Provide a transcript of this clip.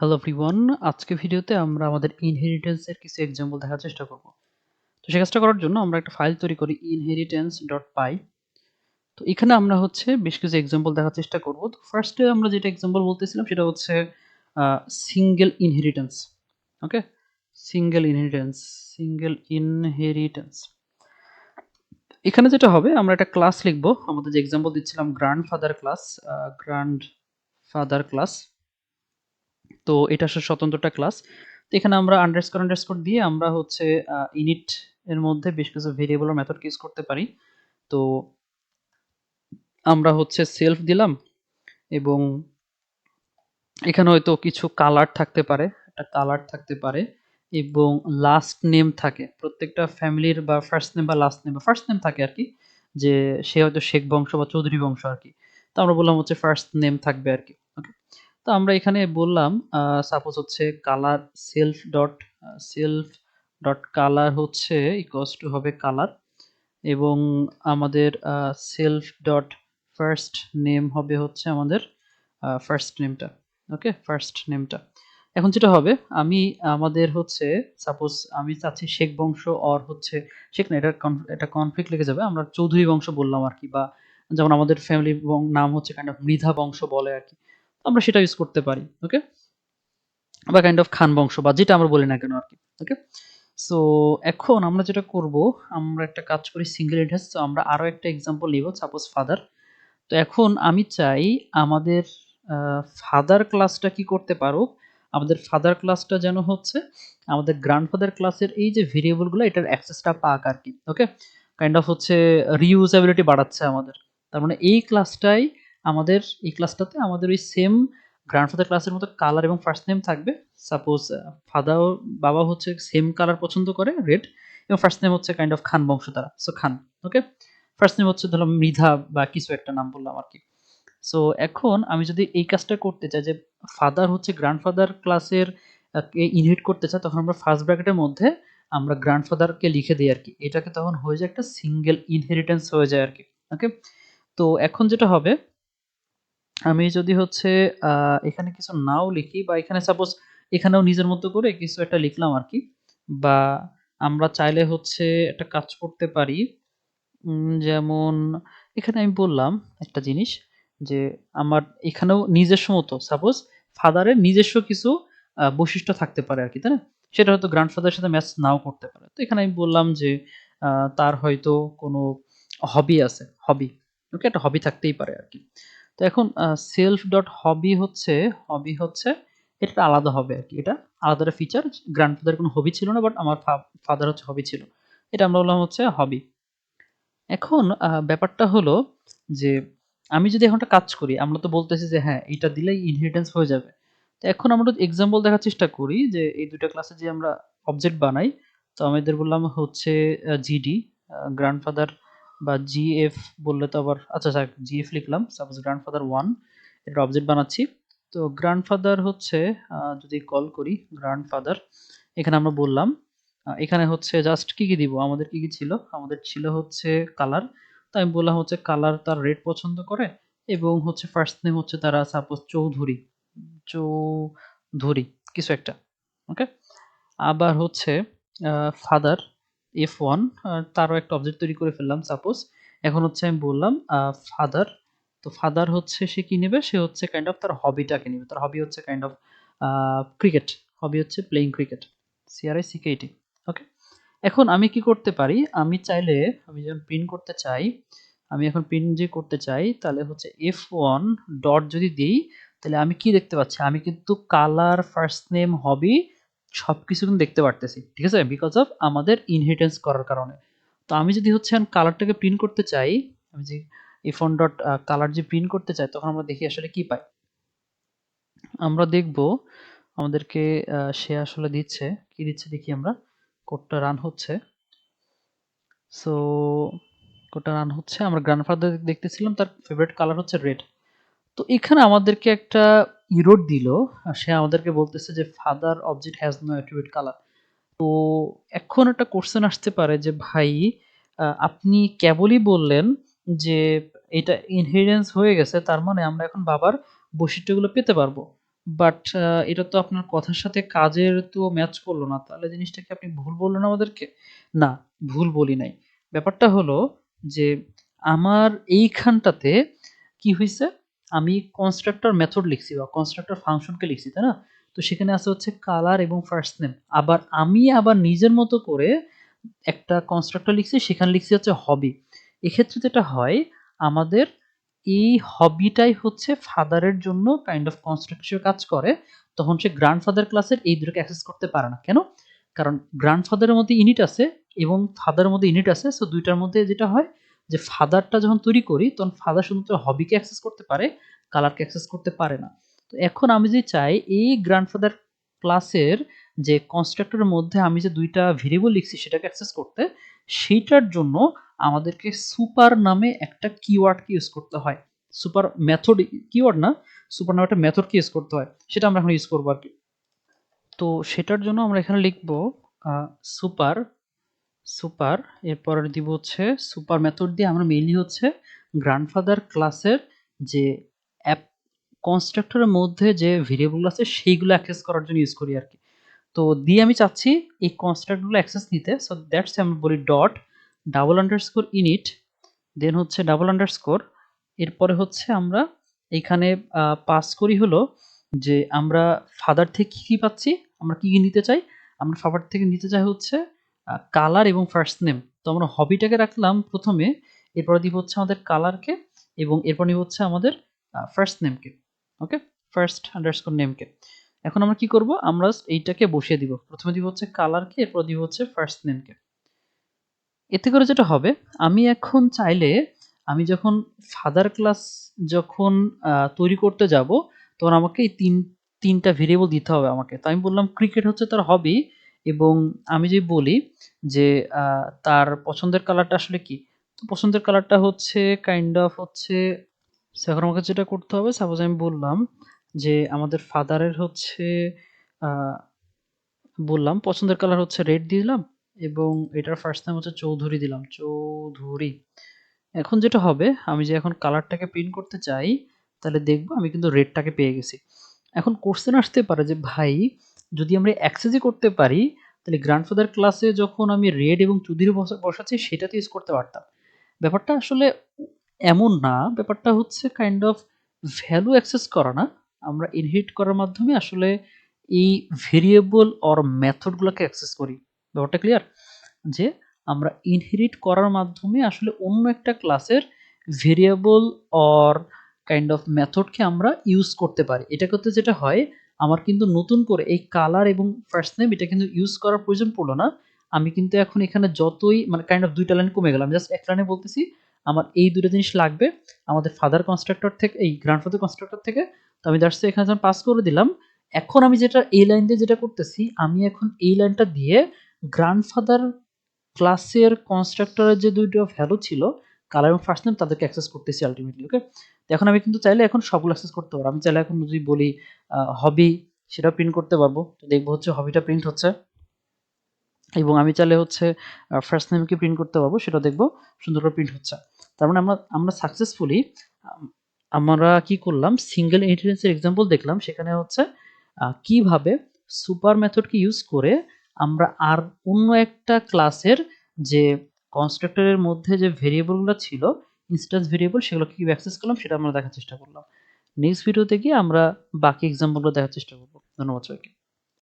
Hello everyone আজকে ভিডিওতে আমরা আমাদের ইনহেরিটেন্স এর কিছু এক্সাম্পল দেখার চেষ্টা করব। তো সে কাজটা করার জন্য আমরা একটা ফাইল তৈরি করি ইনহেরিটেন্স ডট পাই তো এখানে আমরা হচ্ছে বেশ কিছু এক্সাম্পল দেখার চেষ্টা করব। তো ফার্স্টে আমরা যেটা এক্সাম্পল বলতেছিলাম সেটা হচ্ছে single inheritance okay single inheritance single inheritance এখানে যেটা হবে, আমরা একটা ক্লাস লিখব। আমাদের যে এক্সাম্পল দিচ্ছিলাম grand father class grand father class তো এটা আসলে স্বতন্ত্রটা ক্লাস তো এখানে আমরা আন্ডারস্কোর আন্ডারস্কোর দিয়ে আমরা হচ্ছে ইনিট এর মধ্যে বেশ কিছু ভেরিয়েবল মেথড ইউজ করতে পারি। তো আমরা হচ্ছে সেলফ দিলাম এবং এখানে হয়তো কিছু কালার থাকতে পারে, একটা কালার থাকতে পারে এবং লাস্ট নেম থাকে। প্রত্যেকটা ফ্যামিলির বা ফার্স্ট নেম বা লাস্ট নেম বা ফার্স্ট নেম থাকে আর কি, যে সে হয়তো শেখ বংশ বা চৌধুরী বংশ আর কি। তো আমরা বললাম হচ্ছে ফার্স্ট নেম থাকবে আর কি। তো আমরা এখানে বললাম সাপোজ হচ্ছে colour self dot self dot colour হচ্ছে ইকোয়াস টু হবে কালার এবং আমাদের সেলফ ডট ফার্স্ট নেম হবে হচ্ছে আমাদের ফার্স্ট নেমটা ওকে ফার্স্ট নেমটা এখন যেটা হবে, আমি আমাদের হচ্ছে সাপোজ আমি চাচ্ছি শেখ বংশ অর হচ্ছে, শেখ না এটা এটা কনফ্লিক্ট লেগে যাবে, আমরা চৌধুরী বংশ বললাম আর কি, বা যেমন আমাদের ফ্যামিলি নাম হচ্ছে কাইন্ড অফ মৃধা বংশ বলে আর কি। আমরা সেটা ইউজ করতে পারি ওকে বা কাইন্ড অফ খান বংশ, বা যেটা আমরা বলি না কেন আর কি ওকে সো এখন আমরা যেটা করব, আমরা একটা কাজ করি সিঙ্গেল ইন্টারেস্ট তো আমরা আরও একটা এক্সাম্পল নিব সাপোজ ফাদার তো এখন আমি চাই আমাদের ফাদার ক্লাসটা কি করতে পারো আমাদের ফাদার ক্লাসটা যেন হচ্ছে, আমাদের গ্র্যান্ডফাদার ক্লাসের এই যে ভেরিয়েবলগুলো এটার অ্যাক্সেসটা পাক আর কি ওকে কাইন্ড অফ হচ্ছে রিউজেবিলিটি বাড়াচ্ছে আমাদের। তার মানে এই ক্লাসটাই আমাদের এই ক্লাসটাতে আমাদের ওই সেম গ্র্যান্ডফাদার ক্লাসের মতো কালার এবং ফার্স্ট নেম থাকবে। সাপোজ ফাদার বাবা হচ্ছে সেম কালার পছন্দ করে রেড এবং ফার্স্ট নেম হচ্ছে কাইন্ড অফ খান বংশ তারা so Khan okay first name হচ্ছে ধরো মৃধা বা কিছু একটা নাম বললাম আর কি সো এখন আমি যদি এই কাজটা করতে চাই যে ফাদার হচ্ছে গ্র্যান্ডফাদার ক্লাসের ইনহিট করতে চাই তখন আমরা ফার্স্ট ব্র্যাকেটের মধ্যে আমরা গ্র্যান্ডফাদারকে লিখে দিই আর কি এটাকে তখন হয়ে যায় একটা সিঙ্গেল ইনহেরিটেন্স হয়ে যায় আর কি ওকে তো এখন যেটা হবে আমি যদি হচ্ছে এখানে কিছু নাও লিখি বা এখানে সাপোজ এখানেও নিজের মতো করে কিছু একটা লিখলাম আর কি বা আমরা চাইলে হচ্ছে একটা কাজ করতে পারি। যেমন এখানে আমি বললাম একটা জিনিস যে আমার এখানেও নিজস্ব মতো সাপোজ ফাদারের নিজস্ব কিছু বৈশিষ্ট্য থাকতে পারে আর কি তাই না? সেটা হয়তো গ্র্যান্ডফাদারের সাথে ম্যাচ নাও করতে পারে। তো এখানে আমি বললাম যে তার হয়তো কোনো হবি আছে হবি ওকে একটা হবি থাকতেই পারে আর কি তো এখন সেলফ ডট হবি হচ্ছে হবি হচ্ছে, এটা আলাদা হবে আর কি। এটা আলাদা একটা ফিচার গ্র্যান্ডফাদার কোনো হবি ছিল না বাট আমার ফাদার হচ্ছে হবি ছিল। এটা আমরা বললাম হচ্ছে হবি এখন ব্যাপারটা হলো যে, আমি যদি এখন একটা কাজ করি, আমরা তো বলতেছি যে হ্যাঁ এটা দিলেই ইনহেরিটেন্স হয়ে যাবে। তো এখন আমরা এক্সাম্পল দেখার চেষ্টা করি যে, এই দুইটা ক্লাসে যে আমরা অবজেক্ট বানাই, তো আমাদের বললাম হচ্ছে জিডি গ্র্যান্ডফাদার বা জিএফ বললে তো আবার আচ্ছা আচ্ছা জিএফ লিখলাম সাপোজ গ্র্যান্ডফাদার ওয়ান এটা অবজেক্ট বানাচ্ছি। তো গ্র্যান্ডফাদার হচ্ছে যদি কল করি গ্র্যান্ডফাদার এখানে আমরা বললাম এখানে হচ্ছে জাস্ট কি কি দিব, আমাদের কি কি ছিল? আমাদের ছিল হচ্ছে কালার তো আমি বললাম হচ্ছে কালার তার রেড পছন্দ করে, এবং হচ্ছে ফার্স্ট নেম হচ্ছে তারা সাপোজ চৌধুরী চৌধুরী, কিছু একটা ওকে আবার হচ্ছে ফাদার এফ ওয়ান তারও একটা অবজেক্ট তৈরি করে ফেললাম সাপোজ এখন হচ্ছে আমি বললাম ফাদার তো ফাদার হচ্ছে সে কি নেবে? সে হচ্ছে কাইন্ড অফ তার হবিটাকে নেবে? তার হবি হচ্ছে কাইন্ড অফ ক্রিকেট হবি হচ্ছে playing cricket C R I C K E T okay এখন আমি কি করতে পারি? আমি চাইলে, আমি যখন প্রিন্ট করতে চাই, আমি এখন প্রিন্ট যে করতে চাই, তাহলে হচ্ছে এফ ওয়ান ডট যদি দিই, তাহলে আমি কি দেখতে পাচ্ছি? আমি কিন্তু কালার ফার্স্ট নেম হবি সব কিছু কিন্তু দেখতে পারতেছি, ঠিক আছে? বিকজ অফ আমাদের ইনহেরিটেন্স করার কারণে। তো আমি যদি হচ্ছে কালারটাকে প্রিন্ট করতে চাই, আমি যে ওয়ান ডট কালার যে প্রিন্ট করতে চাই, তখন আমরা দেখি আসলে কি পাই। আমরা দেখব আমাদেরকে সে আসলে দিচ্ছে, কি দিচ্ছে দেখি আমরা। কোডটা রান হচ্ছে। সো কোডটা রান হচ্ছে। আমরা গ্র্যান্ডফাদার দেখতেছিলাম, তার ফেভারিট কালার হচ্ছে রেড তো এখানে আমাদেরকে একটা ইরোড দিল সে আমাদেরকে বলতেছে যে father object has no attribute colour তো এখন একটা কোশ্চেন আসতে পারে যে, ভাই আপনি কেবলই বললেন যে, এটা ইনহেরিটেন্স হয়ে গেছে, তার মানে আমরা এখন বাবার বৈশিষ্ট্যগুলো পেতে পারব। বাট এটা তো আপনার কথার সাথে কাজের তো ম্যাচ করল না, তাহলে জিনিসটা কি আপনি ভুল বললেন আমাদেরকে? না, ভুল বলি নাই। ব্যাপারটা হলো যে, আমার এইখানটাতে কি হয়েছে আমি কনস্ট্রাক্টর মেথড লিখছি বা কনস্ট্রাক্টর ফাংশনকে লিখছি, তাই না? তো সেখানে আছে হচ্ছে কালার এবং ফার্স্ট নেম আবার আমি আবার নিজের মতো করে একটা কনস্ট্রাক্টর লিখছি, সেখানে লিখছি হচ্ছে হবি এক্ষেত্রে যেটা হয়, আমাদের এই হবিটাই হচ্ছে ফাদারের জন্য কাইন্ড অফ কনস্ট্রাকশন কাজ করে। তখন সে গ্র্যান্ডফাদার ক্লাসের এই দুটোকে অ্যাক্সেস করতে পারে না। কেন? কারণ গ্র্যান্ডফাদারের মধ্যে ইউনিট আছে এবং ফাদারের মধ্যে ইউনিট আছে সো দুইটার মধ্যে যেটা হয় যে ফাদারটা যখন তৈরি করি, তখন ফাদার শুধুমাত্র হবিকে অ্যাক্সেস করতে পারে কালারকে অ্যাক্সেস করতে পারে না। তো এখন আমি যে চাই, এই গ্র্যান্ডফাদার ক্লাসের যে কনস্ট্রাক্টরের মধ্যে আমি যে দুইটা ভেরিয়েবল লিখছি সেটাকে অ্যাক্সেস করতে, সেইটার জন্য আমাদেরকে সুপার নামে একটা কিওয়ার্ডকে ইউজ করতে হয়। সুপার মেথড কিওয়ার্ড না সুপার নামে একটা মেথডকে ইউজ করতে হয়, সেটা আমরা এখন ইউজ করব আর কি তো সেটার জন্য আমরা এখানে লিখব সুপার সুপার এরপর দিব হচ্ছে সুপার মেথড দিয়ে আমরা মেইনলি হচ্ছে গ্র্যান্ডফাদার ক্লাসের যে অ্যাপ কনস্ট্রাক্টরের মধ্যে যে ভেরিয়েবল আছে সেইগুলো অ্যাক্সেস করার জন্য ইউজ করি আর কি তো দিয়ে আমি চাচ্ছি এই কনস্ট্রাক্টগুলো অ্যাক্সেস নিতে। সো দ্যাটস আমি বলি dot double underscore init then হচ্ছে ডাবল আন্ডারস্কোর এরপরে হচ্ছে আমরা এখানে পাস করি হলো যে আমরা ফাদার থেকে কী কী পাচ্ছি? আমরা কী কী নিতে চাই? আমরা ফাদার থেকে নিতে চাই হচ্ছে কালার এবং ফার্স্ট নেম তো আমরা হবিটাকে রাখলাম প্রথমে, এরপর দিব হচ্ছে আমাদের কালারকে এবং এরপর নিব হচ্ছে আমাদের ফার্স্ট নেমকে ওকে ফার্স্ট আন্ডারস্কোর নেমকে এখন আমরা কি করব? আমরা এইটাকে বসিয়ে দিব। প্রথমে দিব হচ্ছে কালারকে এরপর দিব হচ্ছে ফার্স্ট নেমকে এতে করে যেটা হবে, আমি এখন চাইলে, আমি যখন ফাদার ক্লাস যখন তৈরি করতে যাব, তখন আমাকে এই তিন, তিনটা ভেরিয়েবল দিতে হবে আমাকে। তো আমি বললাম ক্রিকেট হচ্ছে তার হবি এবং আমি যদি বলি যে তার পছন্দের কালারটা আসলে কি? তো পছন্দের কালারটা হচ্ছে কাইন্ড অফ হচ্ছে এখন আমাকে যেটা করতে হবে সাপোজ আমি বললাম যে, আমাদের ফাদারের হচ্ছে বললাম পছন্দের কালার হচ্ছে রেড দিলাম এবং এটার ফার্স্ট নাম হচ্ছে চৌধুরী দিলাম, চৌধুরী। এখন যেটা হবে, আমি যে এখন কালারটাকে প্রিন্ট করতে চাই, তাহলে দেখব আমি কিন্তু রেডটাকে পেয়ে গেছি। এখন কোশ্চেন আসতে পারে যে, ভাই যদি আমরা অ্যাক্সেসই করতে পারি, তাহলে গ্র্যান্ডফাদার ক্লাসে যখন আমি রেড এবং চৌধুরী বসাচ্ছি, সেটাতে ইউজ করতে পারতাম। ব্যাপারটা আসলে এমন না, ব্যাপারটা হচ্ছে কাইন্ড অফ ভ্যালু অ্যাক্সেস করা না। আমরা ইনহিট করার মাধ্যমে আসলে এই ভেরিয়েবল অর মেথডগুলোকে অ্যাক্সেস করি। ব্যাপারটা ক্লিয়ার যে আমরা ইনহেরিট করার মাধ্যমে আসলে অন্য একটা ক্লাসের ভেরিয়েবল অর কাইন্ড অফ মেথডকে আমরা ইউজ করতে পারি। এটা করতে যেটা হয় আমার কিন্তু নতুন করে এই কালার এবং ফার্স্ট নেম এটা কিন্তু ইউজ করার প্রয়োজন পড়ল না। আমি কিন্তু এখন এখানে যতই মানে কাইন্ড অফ দুইটা লাইন কমে গেলাম জাস্ট এক লাইনে বলতেছি, আমার এই দুটো জিনিস লাগবে, আমাদের ফাদার কনস্ট্রাক্টর থেকে, এই গ্র্যান্ডফাদার কনস্ট্রাক্টর থেকে। তো আমি জাস্ট এখানে যখন পাস করে দিলাম, এখন আমি যেটা এই লাইন দিয়ে যেটা করতেছি, আমি এখন এই লাইনটা দিয়ে গ্র্যান্ডফাদার ক্লাসের কনস্ট্রাক্টরের যে দুইটা ভ্যালু ছিল কালার এবং ফার্স্ট নেম তাদেরকে অ্যাক্সেস করতেছি আলটিমেটলি ওকে এখন আমি কিন্তু চাইলে এখন সবগুলো অ্যাক্সেস করতে পারব। আমি চাইলে এখন যদি বলি হবি সেটা প্রিন্ট করতে পারব। তো দেখব হচ্ছে হবিটা প্রিন্ট হচ্ছে। এবং আমি চাইলে হচ্ছে ফার্স্ট নেমকে প্রিন্ট করতে পারব সেটা দেখব। সুন্দর করে প্রিন্ট হচ্ছে। তার মানে আমরা আমরা সাকসেসফুলি আমরা কি করলাম? সিঙ্গেল ইন্টেলিজেন্সের এক্সাম্পল দেখলাম। সেখানে হচ্ছে কীভাবে সুপার মেথডকে ইউজ করে আমরা আর অন্য একটা ক্লাসের যে কনস্ট্রাক্টরের মধ্যে যে ভেরিয়েবলগুলো ছিল ইনস্ট্যান্স ভেরিয়েবল সেগুলো কী অ্যাক্সেস করলাম সেটা আমরা দেখার চেষ্টা করলাম। নেক্সট ভিডিওতে গিয়ে আমরা বাকি এক্সাম্পলগুলো দেখার চেষ্টা করব। ধন্যবাদ সবাইকে।